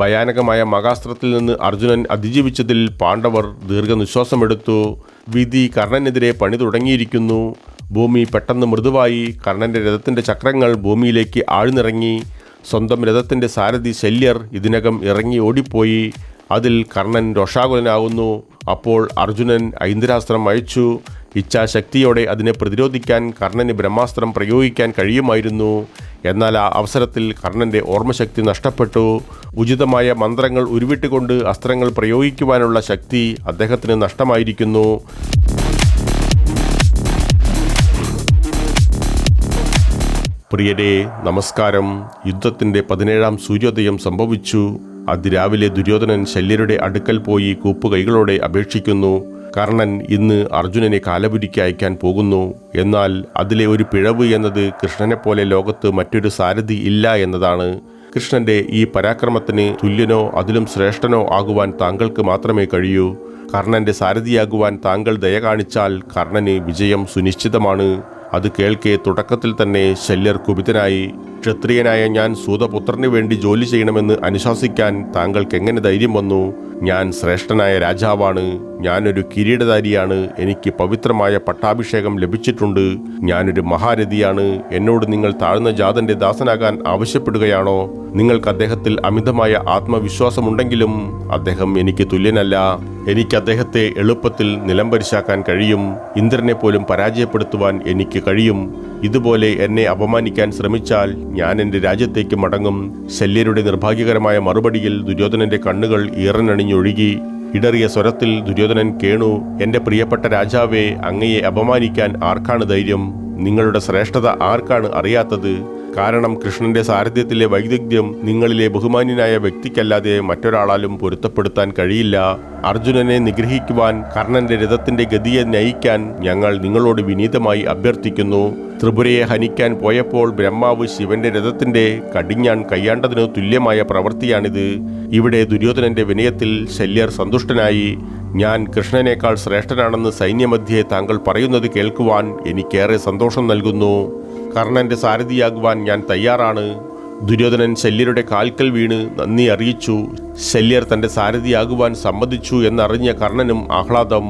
ഭയാനകമായ മകാസ്ത്രത്തിൽ നിന്ന് അർജുനൻ അതിജീവിച്ചതിൽ പാണ്ഡവർ ദീർഘനിശ്വാസമെടുത്തു. വിധി കർണനെതിരെ പണി തുടങ്ങിയിരിക്കുന്നു. ഭൂമി പെട്ടെന്ന് മൃദുവായി. കർണന്റെ രഥത്തിന്റെ ചക്രങ്ങൾ ഭൂമിയിലേക്ക് ആഴ്ന്നിറങ്ങി. സ്വന്തം രഥത്തിന്റെ സാരഥി ശല്യർ ഇതിനകം ഇറങ്ങി ഓടിപ്പോയി. അതിൽ കർണൻ രോഷാകുലനാകുന്നു അപ്പോൾ അർജുനൻ ഐന്ദ്രാസ്ത്രം അയച്ചു ഇച്ഛാശക്തിയോടെ അതിനെ പ്രതിരോധിക്കാൻ കർണന് ബ്രഹ്മാസ്ത്രം പ്രയോഗിക്കാൻ കഴിയുമായിരുന്നു. എന്നാൽ ആ അവസരത്തിൽ കർണന്റെ ഓർമ്മശക്തി നഷ്ടപ്പെട്ടു. ഉചിതമായ മന്ത്രങ്ങൾ ഉരുവിട്ടുകൊണ്ട് അസ്ത്രങ്ങൾ പ്രയോഗിക്കുവാനുള്ള ശക്തി അദ്ദേഹത്തിന് നഷ്ടമായിരിക്കുന്നു. പ്രിയരെ നമസ്കാരം. യുദ്ധത്തിന്റെ പതിനേഴാം സൂര്യോദയം സംഭവിച്ചു. അതിരാവിലെ ദുര്യോധനൻ ശല്യരുടെ അടുക്കൽ പോയി കൂപ്പുകൈകളോടെ അപേക്ഷിക്കുന്നു. കർണൻ ഇന്ന് അർജുനനെ കാലപുരിക്ക് അയക്കാൻ പോകുന്നു. എന്നാൽ അതിലെ ഒരു പിഴവ് എന്നത് കൃഷ്ണനെപ്പോലെ ലോകത്ത് മറ്റൊരു സാരഥി ഇല്ല എന്നതാണ്. കൃഷ്ണന്റെ ഈ പരാക്രമത്തിന് തുല്യനോ അതിലും ശ്രേഷ്ഠനോ ആകുവാൻ താങ്കൾക്ക് മാത്രമേ കഴിയൂ. കർണന്റെ സാരഥിയാകുവാൻ താങ്കൾ ദയ കാണിച്ചാൽ കർണന് വിജയം സുനിശ്ചിതമാണ്. അത് കേൾക്കെ തുടക്കത്തിൽ തന്നെ ശല്യർ കുപിതനായി. ക്ഷത്രിയനായ ഞാൻ സൂതപുത്രന് വേണ്ടി ജോലി ചെയ്യണമെന്ന് അനുശാസിക്കാൻ താങ്കൾക്ക് എങ്ങനെ ധൈര്യം വന്നു? ഞാൻ ശ്രേഷ്ഠനായ രാജാവാണ്. ഞാനൊരു കിരീടധാരിയാണ്. എനിക്ക് പവിത്രമായ പട്ടാഭിഷേകം ലഭിച്ചിട്ടുണ്ട്. ഞാനൊരു മഹാരഥിയാണ്. എന്നോട് നിങ്ങൾ താഴ്ന്ന ജാതന്റെ ദാസനാകാൻ ആവശ്യപ്പെടുകയാണോ? നിങ്ങൾക്ക് അദ്ദേഹത്തിൽ അമിതമായ ആത്മവിശ്വാസമുണ്ടെങ്കിലും അദ്ദേഹം എനിക്ക് തുല്യനല്ല. എനിക്ക് അദ്ദേഹത്തെ എളുപ്പത്തിൽ നിലംപരിശാക്കാൻ കഴിയും. ഇന്ദ്രനെ പോലും പരാജയപ്പെടുത്തുവാൻ എനിക്ക് കഴിയും. ഇതുപോലെ എന്നെ അപമാനിക്കാൻ ശ്രമിച്ചാൽ ഞാൻ എന്റെ രാജ്യത്തേക്ക് മടങ്ങും. ശല്യരുടെ നിർഭാഗ്യകരമായ മറുപടിയിൽ ദുര്യോധനന്റെ കണ്ണുകൾ ഈറനണിഞ്ഞൊഴുകി. ഇടറിയ സ്വരത്തിൽ ദുര്യോധനൻ കേണു എന്റെ പ്രിയപ്പെട്ട രാജാവേ അങ്ങയെ അപമാനിക്കാൻ ആർക്കാണ് ധൈര്യം? നിങ്ങളുടെ ശ്രേഷ്ഠത ആർക്കാണ് അറിയാത്തത്? കാരണം കൃഷ്ണന്റെ സാരഥ്യത്തിലെ വൈദഗ്ധ്യം നിങ്ങളിലെ ബഹുമാന്യനായ വ്യക്തിക്കല്ലാതെ മറ്റൊരാളാലും പൊരുത്തപ്പെടുത്താൻ കഴിയില്ല. അർജുനനെ നിഗ്രഹിക്കുവാൻ കർണന്റെ രഥത്തിന്റെ ഗതിയെ നയിക്കാൻ ഞങ്ങൾ നിങ്ങളോട് വിനീതമായി അഭ്യർത്ഥിക്കുന്നു. ത്രിപുരയെ ഹനിക്കാൻ പോയപ്പോൾ ബ്രഹ്മാവ് ശിവന്റെ രഥത്തിന്റെ കടിഞ്ഞാൻ കയ്യാണ്ടതിനു തുല്യമായ പ്രവൃത്തിയാണിത്. ഇവിടെ ദുര്യോധനന്റെ വിനയത്തിൽ ശല്യർ സന്തുഷ്ടനായി. ഞാൻ കൃഷ്ണനേക്കാൾ ശ്രേഷ്ഠനാണെന്ന് സൈന്യമധ്യേ താങ്കൾ പറയുന്നത് കേൾക്കുവാൻ എനിക്കേറെ സന്തോഷം നൽകുന്നു. കർണന്റെ സാരഥിയാകുവാൻ ഞാൻ തയ്യാറാണ്. ദുര്യോധനൻ ശല്യരുടെ കാൽക്കൽ വീണ് നന്ദി അറിയിച്ചു. ശല്യർ തന്റെ സാരഥിയാകുവാൻ സമ്മതിച്ചു എന്നറിഞ്ഞ കർണനും ആഹ്ലാദം.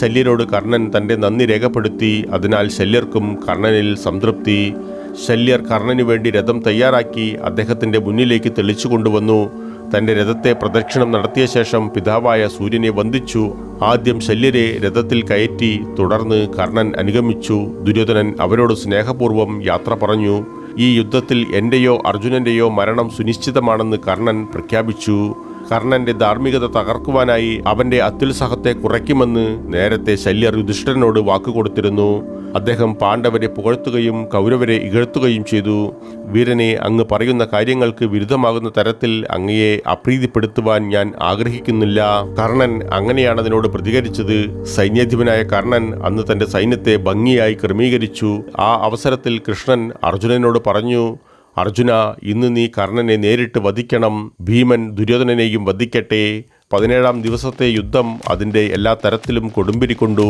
ശല്യരോട് കർണൻ തന്റെ നന്ദി രേഖപ്പെടുത്തി. അതിനാൽ ശല്യർക്കും കർണനിൽ സംതൃപ്തി. ശല്യർ കർണനു വേണ്ടി രഥം തയ്യാറാക്കി അദ്ദേഹത്തിന്റെ മുന്നിലേക്ക് തെളിച്ചു കൊണ്ടുവന്നു തന്റെ രഥത്തെ പ്രദക്ഷിണം നടത്തിയ ശേഷം പിതാവായ സൂര്യനെ വന്ദിച്ചു. ആദ്യം ശല്യരെ രഥത്തിൽ കയറ്റി തുടർന്ന് കർണൻ അനുഗമിച്ചു. ദുര്യോധനൻ അവരോട് സ്നേഹപൂർവം യാത്ര പറഞ്ഞു. ഈ യുദ്ധത്തിൽ എന്റെയോ അർജുനന്റെയോ മരണം സുനിശ്ചിതമാണെന്ന് കർണൻ പ്രഖ്യാപിച്ചു. കർണന്റെ ധാർമ്മികത തകർക്കുവാനായി അവന്റെ അത്യുത്സാഹത്തെ കുറയ്ക്കുമെന്ന് നേരത്തെ ശല്യർ യുധിഷ്ഠിരനോട് വാക്കുകൊടുത്തിരുന്നു അദ്ദേഹം പാണ്ഡവരെ പുകഴ്ത്തുകയും കൗരവരെ ഇകഴ്ത്തുകയും ചെയ്തു. വീരനെ അങ്ങ് പറയുന്ന കാര്യങ്ങൾക്ക് വിരുദ്ധമാകുന്ന തരത്തിൽ അങ്ങയെ അപ്രീതിപ്പെടുത്തുവാൻ ഞാൻ ആഗ്രഹിക്കുന്നില്ല. കർണൻ അങ്ങനെയാണ് അതിനോട് പ്രതികരിച്ചത്. സൈന്യാധിപനായ കർണൻ അന്ന് തന്റെ സൈന്യത്തെ ഭംഗിയായി ക്രമീകരിച്ചു. ആ അവസരത്തിൽ കൃഷ്ണൻ അർജുനനോട് പറഞ്ഞു അർജുന ഇന്ന് നീ കർണനെ നേരിട്ട് വധിക്കണം ഭീമൻ ദുര്യോധനനെയും വധിക്കട്ടെ. പതിനേഴാം ദിവസത്തെ യുദ്ധം അതിന്റെ എല്ലാ തരത്തിലും കൊടുമ്പിരി കൊണ്ടു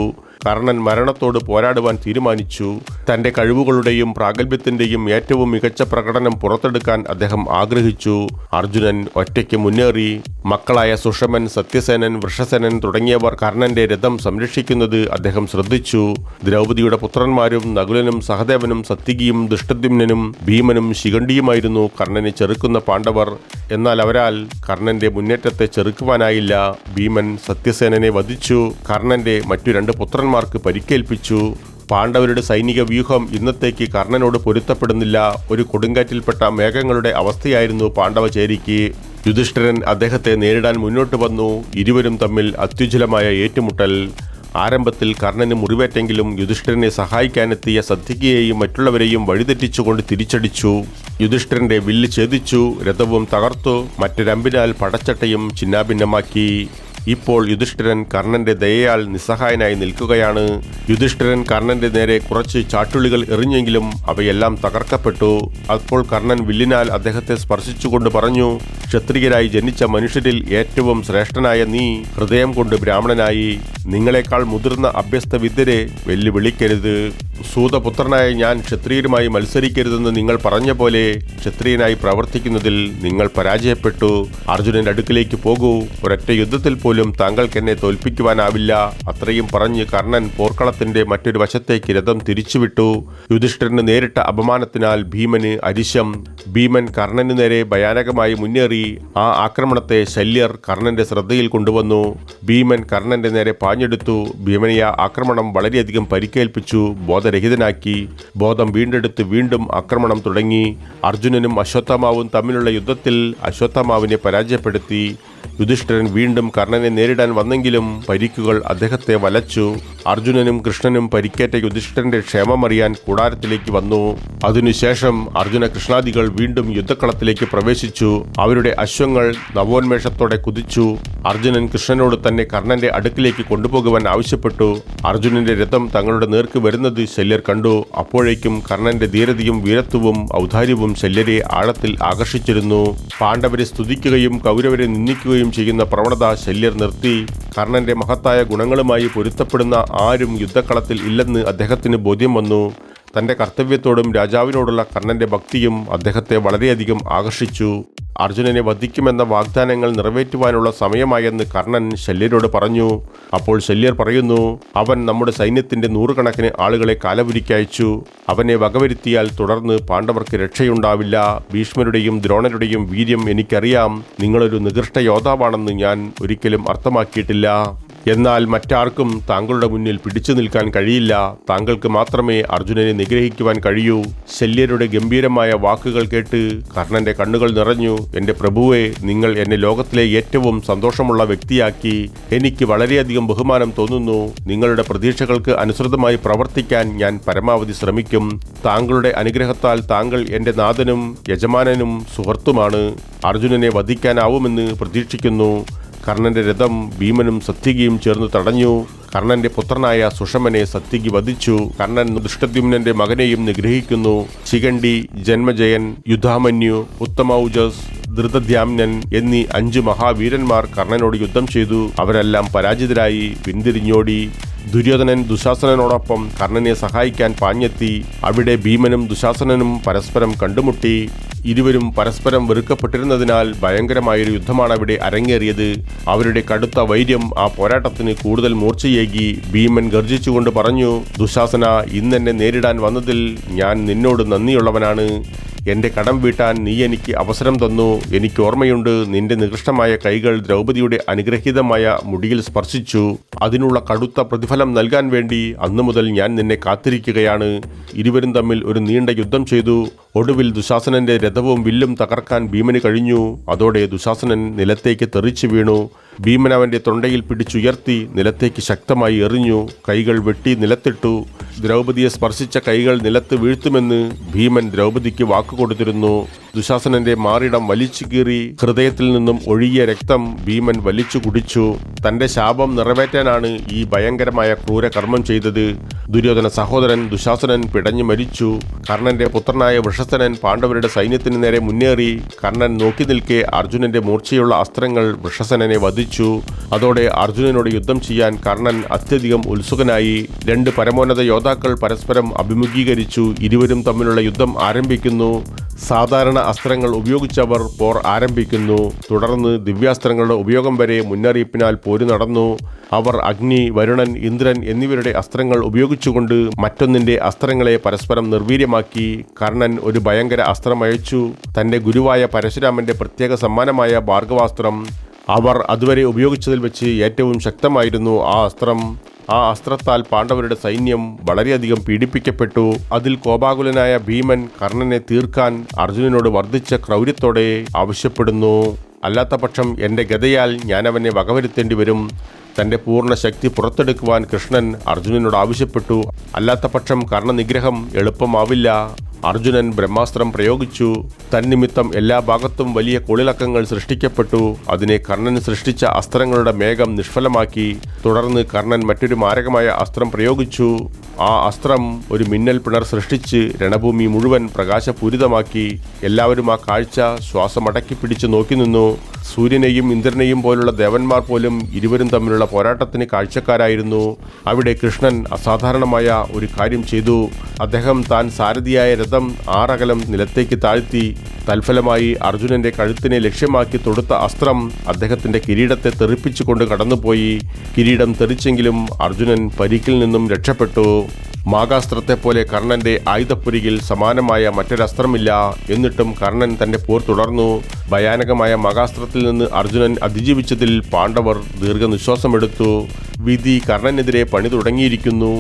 കർണൻ മരണത്തോട് പോരാടുവാൻ തീരുമാനിച്ചു. തന്റെ കഴിവുകളുടെയും പ്രാഗൽഭ്യത്തിന്റെയും ഏറ്റവും മികച്ച പ്രകടനം പുറത്തെടുക്കാൻ അദ്ദേഹം ആഗ്രഹിച്ചു. അർജുനൻ ഒറ്റയ്ക്ക് മുന്നേറി. മക്കളായ സുഷമൻ സത്യസേനൻ വൃഷസേനൻ തുടങ്ങിയവർ കർണന്റെ രഥം സംരക്ഷിക്കുന്നത് അദ്ദേഹം ശ്രദ്ധിച്ചു. ദ്രൗപതിയുടെ പുത്രന്മാരും നകുലനും സഹദേവനും സത്യകിയും ദുഷ്ടദ്യുമ്നും ഭീമനും ശിഖണ്ഡിയുമായിരുന്നു കർണനെ ചെറുക്കുന്ന പാണ്ഡവർ. എന്നാൽ അവരാൽ കർണന്റെ മുന്നേറ്റത്തെ ചെറുക്കുവാനായില്ല. ഭീമൻ സത്യസേനനെ വധിച്ചു. കർണന്റെ മറ്റു രണ്ട് പുത്രന്മാർക്ക് പരിക്കേൽപ്പിച്ചു. പാണ്ഡവരുടെ സൈനിക വ്യൂഹം ഇന്നത്തേക്ക് കർണനോട് പൊരുത്തപ്പെടുന്നില്ല. ഒരു കൊടുങ്കാറ്റിൽപ്പെട്ട മേഘങ്ങളുടെ അവസ്ഥയായിരുന്നു പാണ്ഡവചേരിക്ക്. യുധിഷ്ഠിരൻ അദ്ദേഹത്തെ നേരിടാൻ മുന്നോട്ട് വന്നു. ഇരുവരും തമ്മിൽ അത്യുജ്വലമായ ഏറ്റുമുട്ടൽ. ആരംഭത്തിൽ കർണന് മുറിവേറ്റെങ്കിലും യുധിഷ്ഠിരനെ സഹായിക്കാനെത്തിയ സദ്യകയെയും മറ്റുള്ളവരെയും വഴിതെറ്റിച്ചുകൊണ്ട് തിരിച്ചടിച്ചു. യുധിഷ്ഠിരന്റെ വില്ല് ഛേദിച്ചു രഥവും തകർത്തു മറ്റൊരമ്പിനാൽ പടച്ചട്ടയും ചിന്നാഭിന്നമാക്കി. ഇപ്പോൾ യുധിഷ്ഠിരൻ കർണന്റെ ദയയാൽ നിസ്സഹായനായി നിൽക്കുകയാണ്. യുധിഷ്ഠിരൻ കർണന്റെ നേരെ കുറച്ച് ചാട്ടുള്ളികൾ എറിഞ്ഞെങ്കിലും അവയെല്ലാം തകർക്കപ്പെട്ടു. അപ്പോൾ കർണൻ വില്ലിനാൽ അദ്ദേഹത്തെ സ്പർശിച്ചുകൊണ്ട് പറഞ്ഞു ക്ഷത്രിയരായി ജനിച്ച മനുഷ്യരിൽ ഏറ്റവും ശ്രേഷ്ഠനായ നീ ഹൃദയം കൊണ്ട് ബ്രാഹ്മണനായി. നിങ്ങളെക്കാൾ മുതിർന്ന അഭ്യസ്ത വിദ്യരെ വെല്ലുവിളിക്കരുത്. സൂതപുത്രനായ ഞാൻ ക്ഷത്രിയരുമായി മത്സരിക്കരുതെന്ന് നിങ്ങൾ പറഞ്ഞ പോലെ ക്ഷത്രിയനായി പ്രവർത്തിക്കുന്നതിൽ നിങ്ങൾ പരാജയപ്പെട്ടു. അർജുനന്റെ അടുക്കിലേക്ക് പോകൂ. ഒരൊറ്റ യുദ്ധത്തിൽ പോലും താങ്കൾക്ക് എന്നെ തോൽപ്പിക്കുവാനാവില്ല. അത്രയും പറഞ്ഞ് കർണൻ പോർക്കളത്തിന്റെ മറ്റൊരു വശത്തേക്ക് രഥം തിരിച്ചുവിട്ടു. യുധിഷ്ഠിരന് നേരിട്ട അപമാനത്തിനാൽ ഭീമന് അരിശം. ഭീമൻ കർണന് നേരെ ഭയാനകമായി മുന്നേറി. ആ ആക്രമണത്തെ ശല്യർ കർണന്റെ ശ്രദ്ധയിൽ കൊണ്ടുവന്നു. ഭീമൻ കർണന്റെ നേരെ പാഞ്ഞെടുത്തു. ഭീമനെ ആക്രമണം വളരെയധികം പരിക്കേൽപ്പിച്ചു. ബോധരഹിതനാക്കി. ബോധം വീണ്ടെടുത്ത് വീണ്ടും ആക്രമണം തുടങ്ങി. അർജുനനും അശ്വത്ഥമാവും തമ്മിലുള്ള യുദ്ധത്തിൽ അശ്വത്ഥമാവിനെ പരാജയപ്പെടുത്തി. യുധിഷ്ഠിരൻ വീണ്ടും കർണനെ നേരിടാൻ വന്നെങ്കിലും പരിക്കുകൾ അദ്ദേഹത്തെ വലച്ചു. അർജുനനും കൃഷ്ണനും പരിക്കേറ്റ യുധിഷ്ഠിരന്റെ ക്ഷേമമറിയാൻ കൂടാരത്തിലേക്ക് വന്നു. അതിനുശേഷം അർജുന കൃഷ്ണാദികൾ വീണ്ടും യുദ്ധക്കളത്തിലേക്ക് പ്രവേശിച്ചു. അവരുടെ അശ്വങ്ങൾ നവോന്മേഷത്തോടെ കുതിച്ചു. അർജുനൻ കൃഷ്ണനോട് തന്നെ കർണന്റെ അടുക്കിലേക്ക് കൊണ്ടുപോകുവാൻ ആവശ്യപ്പെട്ടു. അർജുനന്റെ രഥം തങ്ങളുടെ നേർക്ക് വരുന്നത് ശല്യർ കണ്ടു. അപ്പോഴേക്കും കർണന്റെ ധീരതയും വീരത്വവും ഔദാര്യവും ശല്യരെ ആഴത്തിൽ ആകർഷിച്ചിരുന്നു. പാണ്ഡവരെ സ്തുതിക്കുകയും കൗരവരെ നിന്ദിക്കുകയും ചെയ്യുന്ന പ്രവണത ശല്യർ നിർത്തി. കർണന്റെ മഹത്തായ ഗുണങ്ങളുമായി പൊരുത്തപ്പെടുന്ന ആരും യുദ്ധക്കളത്തിൽ ഇല്ലെന്ന് അദ്ദേഹത്തിന് ബോധ്യം വന്നു. തന്റെ കർത്തവ്യത്തോടും രാജാവിനോടുള്ള കർണന്റെ ഭക്തിയും അദ്ദേഹത്തെ വളരെയധികം ആകർഷിച്ചു. അർജുനനെ വധിക്കുമെന്ന വാഗ്ദാനങ്ങൾ നിറവേറ്റുവാനുള്ള സമയമായെന്ന് കർണൻ ശല്യരോട് പറഞ്ഞു. അപ്പോൾ ശല്യർ പറയുന്നു അവൻ നമ്മുടെ സൈന്യത്തിന്റെ നൂറുകണക്കിന് ആളുകളെ കാലപുരിക്കയച്ചു അവനെ വകവരുത്തിയാൽ തുടർന്ന് പാണ്ഡവർക്ക് രക്ഷയുണ്ടാവില്ല. ഭീഷ്മരുടെയും ദ്രോണരുടെയും വീര്യം എനിക്കറിയാം. നിങ്ങളൊരു നികൃഷ്ട യോദ്ധാവാണെന്ന് ഞാൻ ഒരിക്കലും അർത്ഥമാക്കിയിട്ടില്ല. എന്നാൽ മറ്റാർക്കും താങ്കളുടെ മുന്നിൽ പിടിച്ചു നിൽക്കാൻ കഴിയില്ല. താങ്കൾക്ക് മാത്രമേ അർജുനനെ നിഗ്രഹിക്കുവാൻ കഴിയൂ. ശല്യരുടെ ഗംഭീരമായ വാക്കുകൾ കേട്ട് കർണന്റെ കണ്ണുകൾ നിറഞ്ഞു. എന്റെ പ്രഭുവെ നിങ്ങൾ എന്നെ ലോകത്തിലെ ഏറ്റവും സന്തോഷമുള്ള വ്യക്തിയാക്കി. എനിക്ക് വളരെയധികം ബഹുമാനം തോന്നുന്നു. നിങ്ങളുടെ പ്രതീക്ഷകൾക്ക് അനുസൃതമായി പ്രവർത്തിക്കാൻ ഞാൻ പരമാവധി ശ്രമിക്കും. താങ്കളുടെ അനുഗ്രഹത്താൽ താങ്കൾ എന്റെ നാഥനും യജമാനനും സുഹൃത്തുമാണ്. അർജുനനെ വധിക്കാനാവുമെന്ന് പ്രതീക്ഷിക്കുന്നു. കർണന്റെ രഥം ഭീമനും സത്യകിയും ചേർന്ന് തടഞ്ഞു. കർണന്റെ പുത്രനായ സുഷമനെ സത്യകി വധിച്ചു. കർണൻ ദുഷ്ടദ്യുമ്നന്റെ മകനെയും നിഗ്രഹിക്കുന്നു. ശിഖണ്ഡി ജന്മജയൻ യുദ്ധാമന്യു ഉത്തമൗജസ് ധൃതധ്യാമ്നൻ എന്നീ അഞ്ച് മഹാവീരന്മാർ കർണനോട് യുദ്ധം ചെയ്തു. അവരെല്ലാം പരാജിതരായി പിന്തിരിഞ്ഞോടി. ദുര്യോധനൻ ദുശാസനനോടൊപ്പം കർണനെ സഹായിക്കാൻ പാഞ്ഞെത്തി. അവിടെ ഭീമനും ദുശാസനനും പരസ്പരം കണ്ടുമുട്ടി. ഇരുവരും പരസ്പരം വെറുക്കപ്പെട്ടിരുന്നതിനാൽ ഭയങ്കരമായൊരു യുദ്ധമാണ് അവിടെ അരങ്ങേറിയത്. അവരുടെ കടുത്ത വൈര്യം ആ പോരാട്ടത്തിന് കൂടുതൽ മൂർച്ചയേകി ഭീമൻ ഗർജിച്ചുകൊണ്ട് പറഞ്ഞു ദുശാസന ഇന്നെന്നെ നേരിടാൻ വന്നതിൽ ഞാൻ നിന്നോട് നന്ദിയുള്ളവനാണ്. എന്റെ കടം വീട്ടാൻ നീ എനിക്ക് അവസരം തന്നു. എനിക്ക് ഓർമ്മയുണ്ട് നിന്റെ നികൃഷ്ടമായ കൈകൾ ദ്രൗപതിയുടെ അനുഗ്രഹീതമായ മുടിയിൽ സ്പർശിച്ചു. അതിനുള്ള കടുത്ത പ്രതിഫലം നൽകാൻ വേണ്ടി അന്നു മുതൽ ഞാൻ നിന്നെ കാത്തിരിക്കുകയാണ്. ഇരുവരും തമ്മിൽ ഒരു നീണ്ട യുദ്ധം ചെയ്തു. ഒടുവിൽ ദുശാസനന്റെ രഥവും വില്ലും തകർക്കാൻ ഭീമന് കഴിഞ്ഞു. അതോടെ ദുശാസനൻ നിലത്തേക്ക് തെറിച്ചു വീണു. ഭീമൻ അവന്റെ തൊണ്ടയിൽ പിടിച്ചുയർത്തി നിലത്തേക്ക് ശക്തമായി എറിഞ്ഞു. കൈകൾ വെട്ടി നിലത്തിട്ടു. ദ്രൗപദിയെ സ്പർശിച്ച കൈകൾ നിലത്ത് വീഴ്ത്തുമെന്ന് ഭീമൻ ദ്രൗപദിക്ക് വാക്കുകൊടുത്തിരുന്നു. ദുശാസനന്റെ മാറിടം വലിച്ചു കീറി ഹൃദയത്തിൽ നിന്നും ഒഴുകിയ രക്തം ഭീമൻ വലിച്ചു കുടിച്ചു. തന്റെ ശാപം നിറവേറ്റാനാണ് ഈ ഭയങ്കരമായ ക്രൂരകർമ്മം ചെയ്തത്. ദുര്യോധന സഹോദരൻ ദുശാസനൻ പിടഞ്ഞു മരിച്ചു. കർണന്റെ പുത്രനായ വൃഷസ്ഥനൻ പാണ്ഡവരുടെ സൈന്യത്തിന് നേരെ മുന്നേറി. കർണൻ നോക്കി നിൽക്കെ അർജുനന്റെ മൂർച്ചയുള്ള അസ്ത്രങ്ങൾ വൃഷസനനെ വധിച്ചു. അതോടെ അർജുനനോട് യുദ്ധം ചെയ്യാൻ കർണൻ അത്യധികം ഉത്സുകനായി. രണ്ട് പരമോന്നത യോദ്ധാക്കൾ പരസ്പരം അഭിമുഖീകരിച്ചു. ഇരുവരും തമ്മിലുള്ള യുദ്ധം ആരംഭിക്കുന്നു. സാധാരണ അസ്ത്രങ്ങൾ ഉപയോഗിച്ചവർ പോർ ആരംഭിക്കുന്നു. തുടർന്ന് ദിവ്യാസ്ത്രങ്ങളുടെ ഉപയോഗം വരെ മുന്നറിയിപ്പിനാൽ പോര് നടന്നു. അവർ അഗ്നി വരുണൻ ഇന്ദ്രൻ എന്നിവരുടെ അസ്ത്രങ്ങൾ ഉപയോഗിച്ചുകൊണ്ട് മറ്റൊന്നിന്റെ അസ്ത്രങ്ങളെ പരസ്പരം നിർവീര്യമാക്കി. കർണൻ ഒരു ഭയങ്കര അസ്ത്രം അയച്ചു തന്റെ ഗുരുവായ പരശുരാമന്റെ പ്രത്യേക സമ്മാനമായ ഭാർഗവാസ്ത്രം. അവർ അതുവരെ ഉപയോഗിച്ചതിൽ വെച്ച് ഏറ്റവും ശക്തമായിരുന്നു ആ അസ്ത്രം. ആ അസ്ത്രത്താൽ പാണ്ഡവരുടെ സൈന്യം വളരെയധികം പീഡിപ്പിക്കപ്പെട്ടു. അതിൽ കോപാകുലനായ ഭീമൻ കർണനെ തീർക്കാൻ അർജുനനോട് വർദ്ധിച്ച ക്രൗര്യത്തോടെ ആവശ്യപ്പെടുന്നു. അല്ലാത്തപക്ഷം എന്റെ ഗതയാൽ ഞാൻ അവനെ വകവരുത്തേണ്ടി വരും. തന്റെ പൂർണ ശക്തി പുറത്തെടുക്കുവാൻ കൃഷ്ണൻ അർജുനനോട് ആവശ്യപ്പെട്ടു. അല്ലാത്തപക്ഷം കർണനിഗ്രഹം എളുപ്പമാവില്ല. അർജുനൻ ബ്രഹ്മാസ്ത്രം പ്രയോഗിച്ചു. തന്നിമിത്തം എല്ലാ ഭാഗത്തും വലിയ കൊളിളക്കങ്ങൾ സൃഷ്ടിക്കപ്പെട്ടു. അതിനെ കർണൻ സൃഷ്ടിച്ച അസ്ത്രങ്ങളുടെ മേഘം നിഷ്ഫലമാക്കി. തുടർന്ന് കർണൻ മറ്റൊരു മാരകമായ അസ്ത്രം പ്രയോഗിച്ചു. ആ അസ്ത്രം ഒരു മിന്നൽ പിണർ സൃഷ്ടിച്ച് രണഭൂമി മുഴുവൻ പ്രകാശപൂരിതമാക്കി. എല്ലാവരും ആ കാഴ്ച ശ്വാസമടക്കി പിടിച്ചു നോക്കി നിന്നു. സൂര്യനെയും ഇന്ദ്രനെയും പോലുള്ള ദേവന്മാർ പോലും ഇരുവരും തമ്മിലുള്ള പോരാട്ടത്തിന് കാഴ്ചക്കാരായിരുന്നു. അവിടെ കൃഷ്ണൻ അസാധാരണമായ ഒരു കാര്യം ചെയ്തു. അദ്ദേഹം താൻ സാരഥിയായ രഥം ആറകലം നിലത്തേക്ക് താഴ്ത്തി തൽഫലമായി അർജുനന്റെ കഴുത്തിനെ ലക്ഷ്യമാക്കി തൊടുത്ത അസ്ത്രം അദ്ദേഹത്തിന്റെ കിരീടത്തെ തെറിപ്പിച്ചുകൊണ്ട് കടന്നുപോയി. കിരീടം തെറിച്ചെങ്കിലും അർജുനൻ പരിക്കിൽ നിന്നും രക്ഷപ്പെട്ടു. മാഗാസ്ത്രത്തെ പോലെ കർണന്റെ ആയുധപ്പുരികിൽ സമാനമായ മറ്റൊരസ്ത്രമില്ല എന്നിട്ടും കർണൻ തന്റെ പോർ തുടർന്നു. ഭയാനകമായ മകാസ്ത്രത്തിൽ നിന്ന് അർജുനൻ അതിജീവിച്ചതിൽ പാണ്ഡവർ ദീർഘനിശ്വാസമെടുത്തു. വിധി കർണനെതിരെ പണി തുടങ്ങിയിരിക്കുന്നു.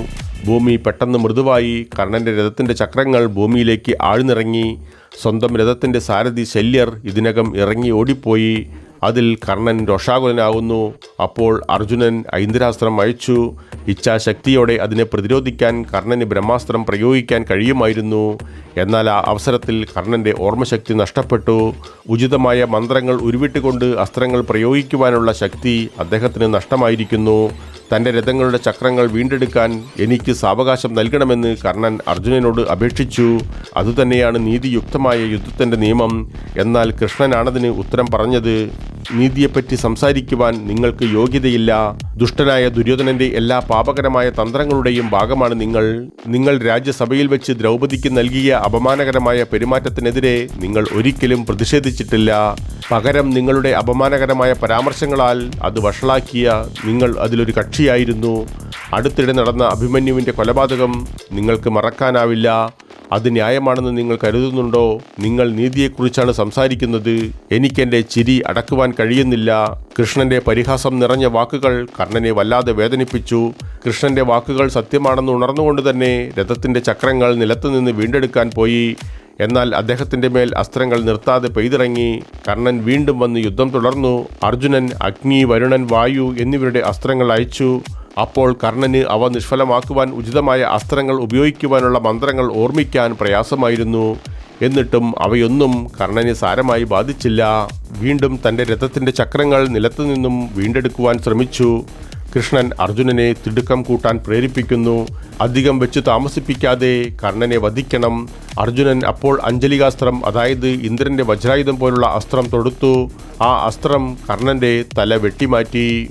ഭൂമി പെട്ടെന്ന് മൃദുവായി. കർണന്റെ രഥത്തിന്റെ ചക്രങ്ങൾ ഭൂമിയിലേക്ക് ആഴ്ന്നിറങ്ങി. സ്വന്തം രഥത്തിന്റെ സാരഥി ശല്യർ ഇതിനകം ഇറങ്ങി ഓടിപ്പോയി. അതിൽ കർണൻ രോഷാകുലനാകുന്നു. അപ്പോൾ അർജുനൻ ഐന്ദ്രാസ്ത്രം അയച്ചു ഇച്ഛാശക്തിയോടെ അതിനെ പ്രതിരോധിക്കാൻ കർണന് ബ്രഹ്മാസ്ത്രം പ്രയോഗിക്കാൻ കഴിയുമായിരുന്നു. എന്നാൽ ആ അവസരത്തിൽ കർണന്റെ ഓർമ്മശക്തി നഷ്ടപ്പെട്ടു. ഉചിതമായ മന്ത്രങ്ങൾ ഉരുവിട്ടുകൊണ്ട് അസ്ത്രങ്ങൾ പ്രയോഗിക്കുവാനുള്ള ശക്തി അദ്ദേഹത്തിന് നഷ്ടമായിരിക്കുന്നു. തന്റെ രഥങ്ങളുടെ ചക്രങ്ങൾ വീണ്ടെടുക്കാൻ എനിക്ക് സാവകാശം നൽകണമെന്ന് കർണൻ അർജുനനോട് അപേക്ഷിച്ചു. അതുതന്നെയാണ് നീതിയുക്തമായ യുദ്ധത്തിന്റെ നിയമം. എന്നാൽ കൃഷ്ണനാണതിന് ഉത്തരം പറഞ്ഞത്. നീതിയെപ്പറ്റി സംസാരിക്കുവാൻ നിങ്ങൾക്ക് യോഗ്യതയില്ല. ദുഷ്ടനായ ദുര്യോധനന്റെ എല്ലാ പാപകരമായ തന്ത്രങ്ങളുടെയും ഭാഗമാണ് നിങ്ങൾ. നിങ്ങൾ രാജ്യസഭയിൽ വെച്ച് ദ്രൗപദിക്ക് നൽകിയ അപമാനകരമായ പെരുമാറ്റത്തിനെതിരെ നിങ്ങൾ ഒരിക്കലും പ്രതിഷേധിച്ചിട്ടില്ല. പകരം നിങ്ങളുടെ അപമാനകരമായ പരാമർശങ്ങളാൽ അത് വഷളാക്കിയ നിങ്ങൾ അതിലൊരു കക്ഷിയായിരുന്നു. അടുത്തിടെ നടന്ന അഭിമന്യുവിന്റെ കൊലപാതകം നിങ്ങൾക്ക് മറക്കാനാവില്ല. അത് ന്യായമാണെന്ന് നിങ്ങൾ കരുതുന്നുണ്ടോ? നിങ്ങൾ നീതിയെക്കുറിച്ചാണ് സംസാരിക്കുന്നത്. എനിക്കെന്റെ ചിരി അടക്കുവാൻ കഴിയുന്നില്ല. കൃഷ്ണന്റെ പരിഹാസം നിറഞ്ഞ വാക്കുകൾ കർണനെ വല്ലാതെ വേദനിപ്പിച്ചു. കൃഷ്ണന്റെ വാക്കുകൾ സത്യമാണെന്ന് ഉണർന്നുകൊണ്ട് തന്നെ രഥത്തിന്റെ ചക്രങ്ങൾ നിലത്തുനിന്ന് വീണ്ടെടുക്കാൻ പോയി. എന്നാൽ അദ്ദേഹത്തിന്റെ മേൽ അസ്ത്രങ്ങൾ നിർത്താതെ പെയ്തിറങ്ങി കർണൻ വീണ്ടും വന്ന് യുദ്ധം തുടർന്നു. അർജുനൻ അഗ്നി വരുണൻ വായു എന്നിവരുടെ അസ്ത്രങ്ങൾ അയച്ചു. അപ്പോൾ കർണന് അവ നിഷ്ഫലമാക്കുവാൻ ഉചിതമായ അസ്ത്രങ്ങൾ ഉപയോഗിക്കുവാനുള്ള മന്ത്രങ്ങൾ ഓർമ്മിക്കാൻ പ്രയാസമായിരുന്നു. എന്നിട്ടും അവയൊന്നും കർണനെ സാരമായി ബാധിച്ചില്ല. വീണ്ടും തന്റെ രഥത്തിന്റെ ചക്രങ്ങൾ നിലത്തുനിന്നും വീണ്ടെടുക്കുവാൻ ശ്രമിച്ചു. കൃഷ്ണൻ അർജുനനെ തിടുക്കം കൂട്ടാൻ പ്രേരിപ്പിക്കുന്നു. അധികം വെച്ച് താമസിപ്പിക്കാതെ കർണനെ വധിക്കണം. അർജുനൻ അപ്പോൾ അഞ്ജലികാസ്ത്രം അതായത് ഇന്ദ്രന്റെ വജ്രായുധം പോലുള്ള അസ്ത്രം തൊടുത്തു. ആ അസ്ത്രം കർണന്റെ തല വെട്ടിമാറ്റി.